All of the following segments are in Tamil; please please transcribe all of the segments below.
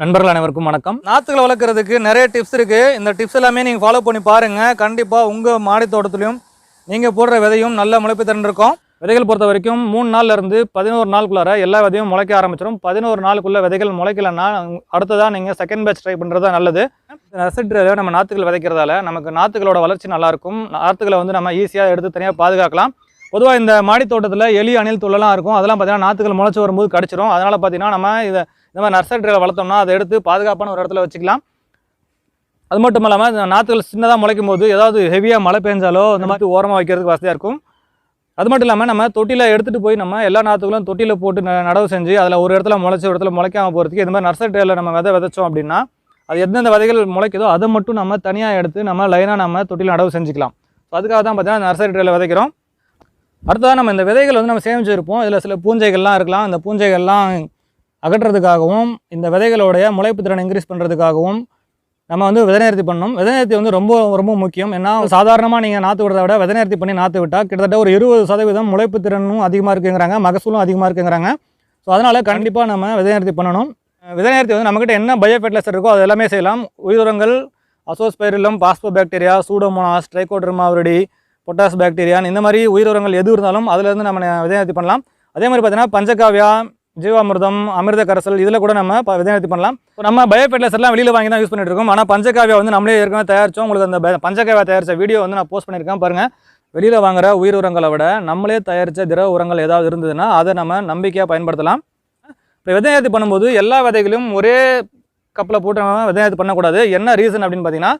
நண்பர்கள் அனைவருக்கும் வணக்கம். நாற்றுகளை வளர்க்குறதுக்கு நிறைய டிப்ஸ் இருக்குது இந்த டிப்ஸ் எல்லாமே நீங்கள் ஃபாலோ பண்ணி பாருங்கள் கண்டிப்பாக உங்கள் மாடி தோட்டத்துலையும் நீங்கள் போடுற விதையும் நல்ல முளைப்பு திறன் இருக்கும் விதைகள் பொறுத்த வரைக்கும் மூணு நாள்ல இருந்து பதினோரு நாளுக்குள்ளார எல்லா விதையும் முளைக்க ஆரம்பிச்சிடும் பதினோரு நாளுக்குள்ள விதைகள் முளைக்கலன்னா அடுத்ததாக நீங்கள் செகண்ட் பேட்ச் ட்ரை பண்ணுறது தான் நல்லது நர்சரியில் நம்ம நாற்றுகள் விதைக்கிறதால நமக்கு நாற்றுகளோட வளர்ச்சி நல்லாயிருக்கும் நாற்றுகளை வந்து நம்ம ஈஸியாக எடுத்து தனியாக பாதுகாக்கலாம். பொதுவாக இந்த மாடி தோட்டத்தில் எலி அணில் துள்ளலாம் இருக்கும். அதெல்லாம் பார்த்தீங்கன்னா நாற்றுகள் முளைச்சி வரும்போது கடிச்சிரும். அதனால் பார்த்தீங்கன்னா நம்ம இதை இந்த மாதிரி நர்சரியில் வளர்த்தோம்னா அதை எடுத்து பாதுகாப்பான ஒரு இடத்துல வச்சுக்கலாம். அது மட்டும் இல்லாமல் இந்த நாற்றுகள் சின்னதாக முளைக்கும் போது ஏதாவது ஹெவியாக மழை பெஞ்சாலோ இந்த மாதிரி ஓரமாக வைக்கிறதுக்கு வசதியாக இருக்கும். அது மட்டும் இல்லாமல் நம்ம தொட்டியில் எடுத்துகிட்டு போய் நம்ம எல்லா நாற்றுகளும் தொட்டியில் போட்டு நடவு செஞ்சு அதில் ஒரு இடத்துல முளைச்சி ஒரு இடத்துல முளைக்காமல் போகிறதுக்கு இந்த மாதிரி நர்சரியில் நம்ம விதை விதைச்சோம் அப்படின்னா அது எந்தெந்த விதைகள் முளைக்குதோ அதை மட்டும் நம்ம தனியாக எடுத்து நம்ம லைனாக நம்ம தொட்டியில் நடவு செஞ்சுக்கலாம். ஸோ அதுக்காக தான் பார்த்தீங்கன்னா நர்சரி ட்ரேல விதைக்கிறோம். அடுத்ததாக நம்ம இந்த விதைகள் வந்து நம்ம சேமிச்சு இருப்போம் இதில் சில பூஞ்சைகள்லாம் இருக்கலாம். அந்த பூஞ்சைகள்லாம் அகற்றுறதுக்காகவும் இந்த விதைகளுடைய முளைப்பு திறனை இன்க்ரீஸ் பண்ணுறதுக்காகவும் நம்ம வந்து விதநேர்த்தி பண்ணணும். விதநேர்த்தி வந்து ரொம்ப ரொம்ப முக்கியம். ஏன்னா சாதாரணமாக நீங்கள் நாற்று விடுறத விட விதநேர்த்தி பண்ணி நாற்று விட்டால் கிட்டத்தட்ட ஒரு இருபது சதவீதம் முளைப்பு திறனும் அதிகமாக இருக்குங்கிறாங்க. மகசூலும் அதிகமாக இருக்குங்கிறாங்க. ஸோ அதனால் கண்டிப்பாக நம்ம விதநேர்த்தி பண்ணணும். விதநேர்த்தி வந்து நம்மக்கிட்ட என்ன பயோ ஃபெர்டிலைசர் இருக்கோ அது எல்லாமே செய்யலாம். உயிரங்கள் Azospirillum phospho bacteria Pseudomonas Trichoderma viride potash பாக்டீரியான் இந்த மாதிரி உயிரினங்கள் எது இருந்தாலும் அதுலேருந்து நம்ம விதை பண்ணலாம். அதே மாதிரி பார்த்தீங்கன்னா பஞ்சகாவியா ஜீவாமிர்தம் அமிர்த கரைசல் இதில் கூட நம்ம ப- பண்ணலாம். இப்போ நம்ம பயோ ஃபெர்டிலைசர்லாம் வெளியில் வாங்கி தான் யூஸ் பண்ணிட்டு இருக்கோம். ஆனால் பஞ்சகாவியா வந்து நம்மளே ஏற்கனவே தயாரிச்சோம். உங்களுக்கு அந்த பஞ்சகாவியா தயாரித்த வீடியோ வந்து நான் போஸ்ட் பண்ணியிருக்கேன். பாருங்கள் வெளியில் வாங்குற உயிர் உரங்களை விட நம்மளே தயாரித்த திரவ உரங்கள் ஏதாவது இருந்ததுன்னா அதை நம்ம நம்பிக்கையாக பயன்படுத்தலாம். இப்போ விதை பண்ணும்போது எல்லா விதைகளையும் ஒரே கப்பில் போட்டு நம்ம பண்ணக்கூடாது. என்ன ரீசன் அப்படின்னு பார்த்தீங்கன்னா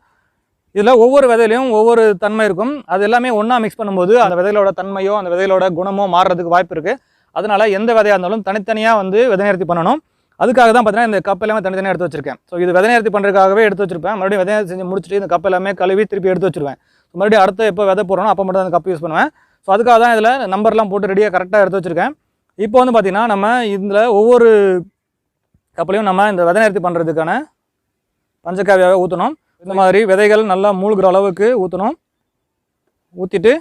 இதில் ஒவ்வொரு விதையிலையும் ஒவ்வொரு தன்மை இருக்கும். அது எல்லாமே ஒன்றா மிக்ஸ் பண்ணும்போது அந்த விதைகளோட தன்மையோ அந்த விதைகளோட குணமோ மாறுறதுக்கு வாய்ப்பு இருக்குது அதனால் எந்த விதையாக இருந்தாலும் தனித்தனியாக வந்து விதை நேர்த்தி பண்ணணும். அதுக்காக தான் பார்த்தீங்கன்னா இந்த கப் எல்லாமே தனித்தனியாக எடுத்து வச்சிருக்கேன். ஸோ இது விதை நேர்த்தி பண்ணுறதுக்காகவே எடுத்து வச்சிருப்பேன். மறுபடியும் விதை செஞ்சு முடிச்சுட்டு இந்த கப் எல்லாமே கழுவி திருப்பி எடுத்து வச்சிருவேன். ஸோ மறுபடியும் அடுத்து எப்போ விதை போடுறோம் அப்போ மட்டும் அந்த கப் யூஸ் பண்ணுவேன். ஸோ அதுக்காக தான் இதில் நம்பர்லாம் போட்டு ரெடியாக கரெக்டாக எடுத்து வச்சிருக்கேன். இப்போ வந்து பார்த்திங்கன்னா நம்ம இதில் ஒவ்வொரு கப்பலையும் நம்ம இந்த விதை நேர்த்தி பண்ணுறதுக்கான பஞ்சக்காவியாக ஊற்றணும் இந்த மாதிரி விதைகள் நல்லா மூழ்கிற அளவுக்கு ஊற்றணும் ஊற்றிட்டு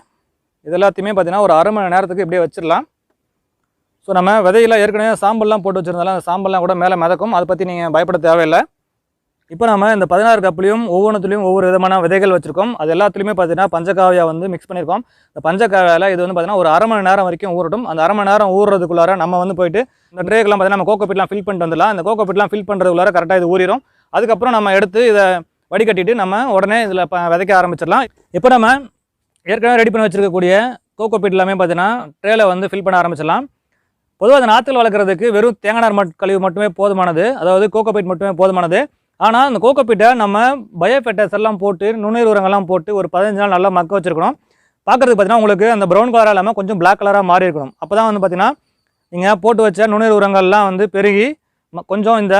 இது எல்லாத்தையுமே பார்த்திங்கன்னா ஒரு அரை மணி நேரத்துக்கு இப்படியே வச்சிடலாம். ஸோ நம்ம விதையெல்லாம் ஏற்கனவே சாம்பல்லாம் போட்டு வச்சிருந்தாலும் அந்த சாம்பல்லாம் கூட மேலே மிதக்கும். அதை பற்றி நீங்கள் பயப்பட தேவையில்லை. இப்போ நம்ம இந்த பதினாறு கப்புலையும் ஒவ்வொன்றுத்துலையும் ஒவ்வொரு விதமான விதைகள் வச்சுருக்கோம். அது எல்லாத்துலேயுமே பார்த்தீங்கன்னா பஞ்சகாவியா வந்து மிக்ஸ் பண்ணியிருக்கோம். இந்த பஞ்சகாவியாவில் இது வந்து பார்த்தீங்கன்னா ஒரு அரை மணி நேரம் வரைக்கும் ஊறட்டும். அந்த அரை மணி நேரம் ஊறுறதுக்குள்ளார நம்ம வந்து போயிட்டு இந்த ட்ரேக்கெல்லாம் பார்த்தீங்கன்னா நம்ம கோகோ பிட்லாம் ஃபில் பண்ணிட்டு வந்துடலாம். அந்த கோகோ பிட்லாம் ஃபில் பண்ணுறதுக்குள்ளார கரெக்டாக இது ஊறிடும் அதுக்கப்புறம் நம்ம எடுத்து இதை வடிகட்டிட்டு நம்ம உடனே இதில் ப விதைக்க ஆரம்பிச்சிடலாம். இப்போ நம்ம ஏற்கனவே ரெடி பண்ணி வச்சுருக்கக்கூடிய கோகோ பீட் எல்லாமே பார்த்தீங்கன்னா ட்ரேல வந்து ஃபில் பண்ண ஆரம்பிச்சிடலாம். பொதுவாக அந்த நாற்றுகள் வளர்க்குறதுக்கு வெறும் தேங்காய் நார் மட் கழிவு மட்டுமே போதுமானது. அதாவது கோகோ பீட் மட்டுமே போதுமானது. ஆனால் அந்த கோகோ பீட்டை நம்ம பயோஃபெட்டஸ் எல்லாம் போட்டு நுண்ணுயிர் உரங்கள்லாம் போட்டு ஒரு பதினஞ்சு நாள் நல்லா மக்க வச்சுருக்கணும். பார்க்குறதுக்கு பார்த்தீங்கன்னா உங்களுக்கு அந்த ப்ரௌன் கலராக இல்லாமல் கொஞ்சம் பிளாக் கலராக மாறி இருக்கணும். அப்போ தான் வந்து பார்த்திங்கன்னா நீங்கள் போட்டு வச்ச நுண்ணுயிர் உரங்கள்லாம் வந்து பெருகி ம- கொஞ்சம் இந்த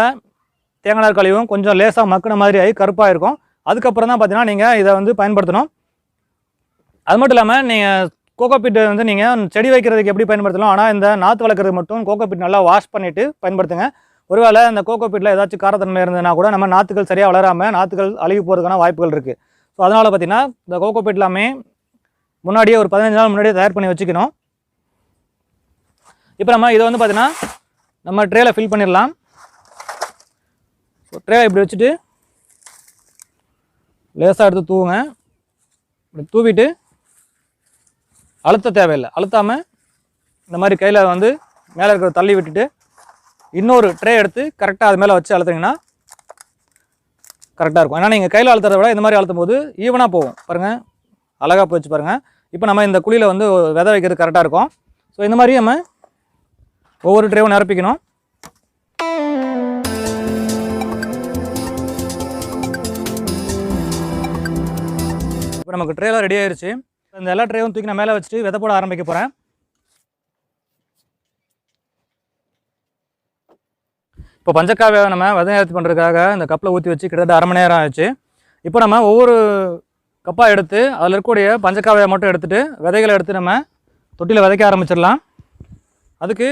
தேங்காய் நார் கழிவும் கொஞ்சம் லேசாக மக்கின மாதிரி ஆகி கருப்பாக இருக்கும் அதுக்கப்புறம் தான் பார்த்தீங்கன்னா நீங்கள் இதை வந்து பயன்படுத்தணும். அது மட்டும் இல்லாமல் நீங்கள் கோகோபிட் வந்து நீங்கள் செடி வைக்கிறதுக்கு எப்படி பயன்படுத்தலாம்? ஆனால் இந்த நாற்று வளர்க்குறது மட்டும் கோகோ பிட் நல்லா வாஷ் பண்ணிவிட்டு பயன்படுத்துங்க. ஒருவேளை இந்த கோகோ பிட்டில் ஏதாச்சும் காரத்தன்மை இருந்ததுன்னா கூட நம்ம நாற்றுகள் சரியாக வளராமல் நாற்றுகள் அழுகி போகிறதுக்கான வாய்ப்புகள் இருக்குது ஸோ அதனால் பார்த்தீங்கன்னா இந்த கோகோ பிட் எல்லாமே முன்னாடியே ஒரு பதினஞ்சு நாள் முன்னாடியே தயார் பண்ணி வச்சுக்கணும். இப்போ நம்ம இதை வந்து பார்த்திங்கன்னா நம்ம ட்ரேயில் ஃபில் பண்ணிடலாம். ட்ரேவை இப்படி வச்சுட்டு லேசாக எடுத்து தூவுங்க. இப்படி தூவிட்டு அழுத்த தேவையில்லை. அழுத்தாமல் இந்த மாதிரி கையில் வந்து மேலே இருக்கிறத தள்ளி விட்டுட்டு இன்னொரு ட்ரே எடுத்து கரெக்டாக அது மேலே வச்சு அழுத்துனீங்கன்னா கரெக்டாக இருக்கும். ஏன்னா நீங்கள் கையில் அழுத்துறத விட இந்த மாதிரி அழுத்தும் போது ஈவனாக போகும். பாருங்கள் அழகாக போயிடுச்சு பாருங்கள் இப்போ நம்ம இந்த குழியில் வந்து விதை வைக்கிறது கரெக்டாக இருக்கும். ஸோ இந்த மாதிரி நம்ம ஒவ்வொரு ட்ரேவும் நிரப்பிக்கணும். இப்போ நமக்கு ட்ரேலாம் ரெடி ஆயிடுச்சு இந்த எல்லா ட்ரேவும் தூக்கி நான் மேலே வச்சுட்டு விதை போட ஆரம்பிக்க போகிறேன் இப்போ பஞ்சக்காவியை நம்ம விதை நேர்த்தி பண்ணுறதுக்காக இந்த கப்பில் ஊற்றி வச்சு கிட்டத்தட்ட அரை மணி நேரம் ஆயிடுச்சு. இப்போ நம்ம ஒவ்வொரு கப்பாக எடுத்து அதில் இருக்கக்கூடிய பஞ்சக்காவையை மட்டும் எடுத்துகிட்டு விதைகளை எடுத்து நம்ம தொட்டியில் விதைக்க ஆரம்பிச்சிடலாம். அதுக்கு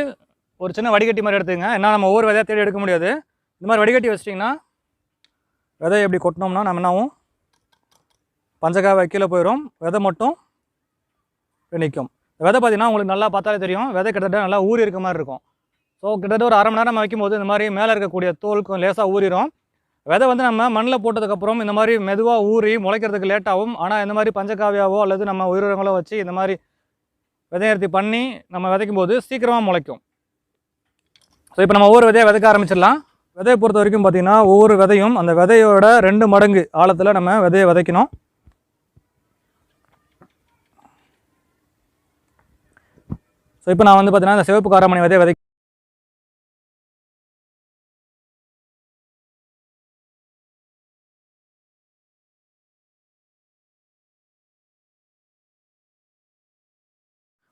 ஒரு சின்ன வடிகட்டி மாதிரி எடுத்துங்க ஏன்னா நம்ம ஒவ்வொரு விதையாக தேடி எடுக்க முடியாது. இந்த மாதிரி வடிகட்டி வச்சிட்டிங்கன்னா விதையை எப்படி கொட்டினோம்னா நம்ம என்னாவும் பஞ்சக்காவை கீழே போயிடும் விதை மட்டும் நிற்கும் விதை பார்த்திங்கன்னா உங்களுக்கு நல்லா பார்த்தாலே தெரியும். விதை கிட்டத்தட்ட நல்லா ஊறி இருக்க மாதிரி இருக்கும். ஸோ கிட்டத்தட்ட ஒரு அரை மணி நேரம் வைக்கும்போது இந்த மாதிரி மேலே இருக்கக்கூடிய தோல் லேசாக ஊறிடும் விதை வந்து நம்ம மண்ணில் போட்டதுக்கப்புறம் இந்த மாதிரி மெதுவாக ஊறி முளைக்கிறதுக்கு லேட்டாகும் ஆனால் இந்த மாதிரி பஞ்சகாவியாவோ அல்லது நம்ம உயிரினங்களோ வச்சு இந்த மாதிரி விதையர்த்தி பண்ணி நம்ம விதைக்கும் போது சீக்கிரமாக முளைக்கும். ஸோ இப்போ நம்ம ஒவ்வொரு விதையை விதைக்க ஆரம்பிச்சிடலாம். விதையை பொறுத்த வரைக்கும் பார்த்தீங்கன்னா ஒவ்வொரு விதையும் அந்த விதையோட ரெண்டு மடங்கு ஆழத்தில் நம்ம விதையை விதைக்கணும். ஸோ இப்போ நான் வந்து பார்த்தீங்கன்னா இந்த சிவப்பு காரமணி விதை விதை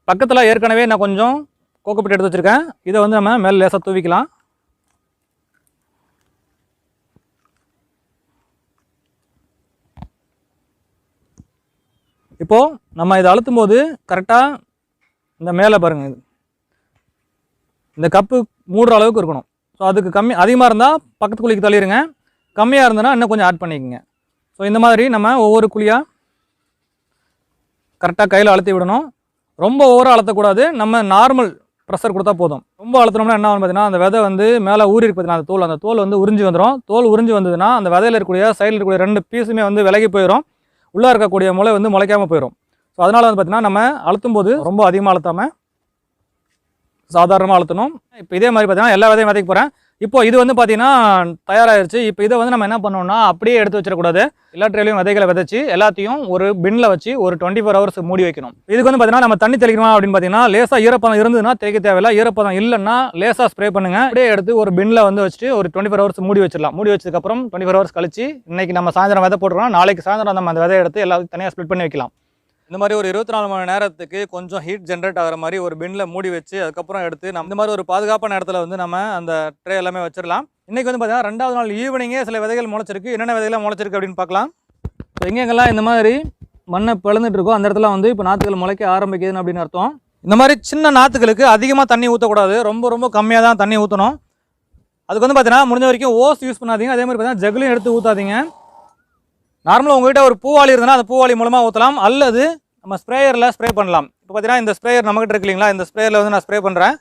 பக்கத்தில் ஏற்கனவே நான் கொஞ்சம் கோக்கப்பட்டு எடுத்து வச்சுருக்கேன். இதை வந்து நம்ம மேலே லேசாக தூவிக்கலாம். இப்போது நம்ம இதை அழுத்தும் போது கரெக்டாக இந்த மேலே பாருங்கள் இது. இந்த கப்பு மூடுற அளவுக்கு இருக்கணும். ஸோ அதுக்கு கம்மி அதிகமாக இருந்தால் பக்கத்து குழிக்கு தள்ளிடுங்க கம்மியாக இருந்ததுன்னா இன்னும் கொஞ்சம் ஆட் பண்ணிக்கோங்க. ஸோ இந்த மாதிரி நம்ம ஒவ்வொரு குழியாக கரெக்டாக கையில் அழுத்தி விடணும். ரொம்ப ஓவராக அழுத்தக்கூடாது. நம்ம நார்மல் ப்ரெஷர் கொடுத்தா போதும். ரொம்ப அழுத்தினோம்னா என்ன ஆகும் பார்த்தீங்கன்னா அந்த விதை வந்து மேலே ஊறி இருக்கு பார்த்தீங்கன்னா அந்த தோல்? அந்த தோல் வந்து உறிஞ்சி வந்துடும் தோல் உறிஞ்சி வந்ததுன்னா அந்த விதையில் இருக்கக்கூடிய சைடில் இருக்கக்கூடிய ரெண்டு பீஸுமே வந்து விலகி போயிடும் உள்ளே இருக்கக்கூடிய முளை வந்து முளைக்காமல் போயிடும் ஸோ அதனால் வந்து பார்த்திங்கன்னா நம்ம அழுத்தும் போது ரொம்ப அதிகமாக அழுத்தாமல் சாதாரணமாக அழுத்தணும். இப்போ இதே மாதிரி பார்த்தீங்கன்னா எல்லா விதையும் விதைக்க போகிறேன் இப்போ இது வந்து பார்த்தீங்கன்னா தயாராகிருச்சு இப்போ இதை வந்து நம்ம என்ன பண்ணோம்னா அப்படியே எடுத்து வச்சிடக்கூடாது. எல்லா ட்ரெயிலையும் விதைகளை விதைச்சு எல்லாத்தையும் ஒரு பின்னில் வச்சு ஒரு டுவெண்ட்டி ஃபோர் ஹவர்ஸ் மூடி வைக்கணும். இதுக்கு வந்து பார்த்தீங்கன்னா நம்ம தண்ணி தெளிக்கணும் அப்படின்னு பார்த்தீங்கன்னா லேசாக ஈரப்பதம் இருந்ததுன்னா தேய்க்க தேவையில்ல. ஈரப்பதம் இல்லைன்னா லேசாக ஸ்ப்ரே பண்ணுங்க. அப்படியே எடுத்து ஒரு பின்னில் வந்து வச்சுட்டு ஒரு டுவெண்ட்டி ஃபோர் ஹவர்ஸ் மூடி வச்சிடலாம். மூடி வச்சதுக்கப்புறம் டுவெண்ட்டி ஃபோர் ஹவர்ஸ் கழிச்சு இன்றைக்கி நம்ம சாயந்தரம் விதை போட்டுருவோம் நாளைக்கு சாயந்தரம் நம்ம அந்த விதை எடுத்து எல்லாத்தையும் தனியாக ஸ்ப்ளிட் பண்ணி வைக்கலாம். இந்த மாதிரி ஒரு இருபத்தி நாலு மணி நேரத்துக்கு கொஞ்சம் ஹீட் ஜென்ரேட் ஆகிற மாதிரி ஒரு பின்னில் மூடி வச்சு அதுக்கப்புறம் எடுத்து நம்ம இந்த மாதிரி ஒரு பாதுகாப்பான இடத்துல வந்து நம்ம அந்த ட்ரே எல்லாமே வச்சிடலாம். இன்றைக்கி வந்து பார்த்தீங்கன்னா ரெண்டாவது நாள் ஈவினிங்கே சில விதைகள் முளைச்சிருக்கு. என்னென்ன விதைகள் முளைச்சிருக்கு அப்படின்னு பார்க்கலாம். ஸோ எங்கெங்கெல்லாம் இந்த மாதிரி மண்ணை பிளந்துட்டு இருக்கோ அந்த இடத்துல வந்து இப்போ நாற்றுகள் முளைக்க ஆரம்பிக்குதுன்னு அப்படின்னு அர்த்தம். இந்த மாதிரி சின்ன நாற்றுகளுக்கு அதிகமாக தண்ணி ஊற்றக்கூடாது ரொம்ப ரொம்ப கம்மியாக தான் தண்ணி ஊற்றணும் அதுக்கு வந்து பார்த்தீங்கன்னா முடிஞ்ச வரைக்கும் ஓஸ் யூஸ் பண்ணாதீங்க. அதே மாதிரி பார்த்தீங்கன்னா ஜகுலையும் எடுத்து ஊற்றாதீங்க நார்மலாக உங்ககிட்ட ஒரு பூவாளி இருந்ததுன்னா அந்த பூவாளி மூலமாக ஊற்றலாம் அல்லது நம்ம ஸ்ப்ரேயரில் ஸ்ப்ரே பண்ணலாம். இப்போ பார்த்தீங்கன்னா இந்த ஸ்ப்ரேயர் நம்மகிட்ட இருக்கு இல்லைங்களா? இந்த ஸ்ப்ரேயரில் வந்து நான் ஸ்ப்ரே பண்ணுறேன்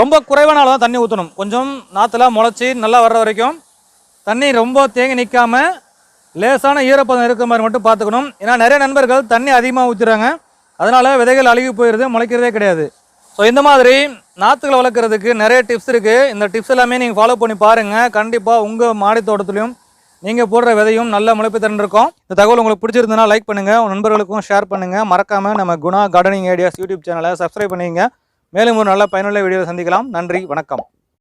ரொம்ப குறைவான அளவு தான் தண்ணி ஊற்றணும் கொஞ்சம் நாற்றுலாம் முளைச்சி நல்லா வர்ற வரைக்கும் தண்ணி ரொம்ப தேங்கி நிற்காம லேசான ஈரப்பதம் இருக்கிற மாதிரி மட்டும் பார்த்துக்கணும். ஏன்னா நிறைய நண்பர்கள் தண்ணி அதிகமாக ஊற்றுறாங்க அதனால் விதைகள் அழுகி போயிடுது முளைக்கிறதே கிடையாது. ஸோ இந்த மாதிரி நாற்றுகளை வளர்க்குறதுக்கு நிறைய டிப்ஸ் இருக்குது இந்த டிப்ஸ் எல்லாமே நீங்கள் ஃபாலோ பண்ணி பாருங்கள் கண்டிப்பாக உங்கள் மாடி தோட்டத்துலேயும் நீங்கள் போடுற விதையும் நல்ல முளைப்பு திறன் இருக்கும் இந்த தகவல் உங்களுக்கு பிடிச்சிருந்ததுன்னா லைக் பண்ணுங்கள் உங்கள் நண்பர்களுக்கும் ஷேர் பண்ணுங்கள் மறக்காமல் நம்ம குணா கார்டனிங் ஐடியாஸ் யூடியூப் சேனலை சப்ஸ்கிரைப் பண்ணிங்க மேலும் ஒரு நல்ல பயனுள்ள வீடியோவை சந்திக்கலாம். நன்றி வணக்கம்.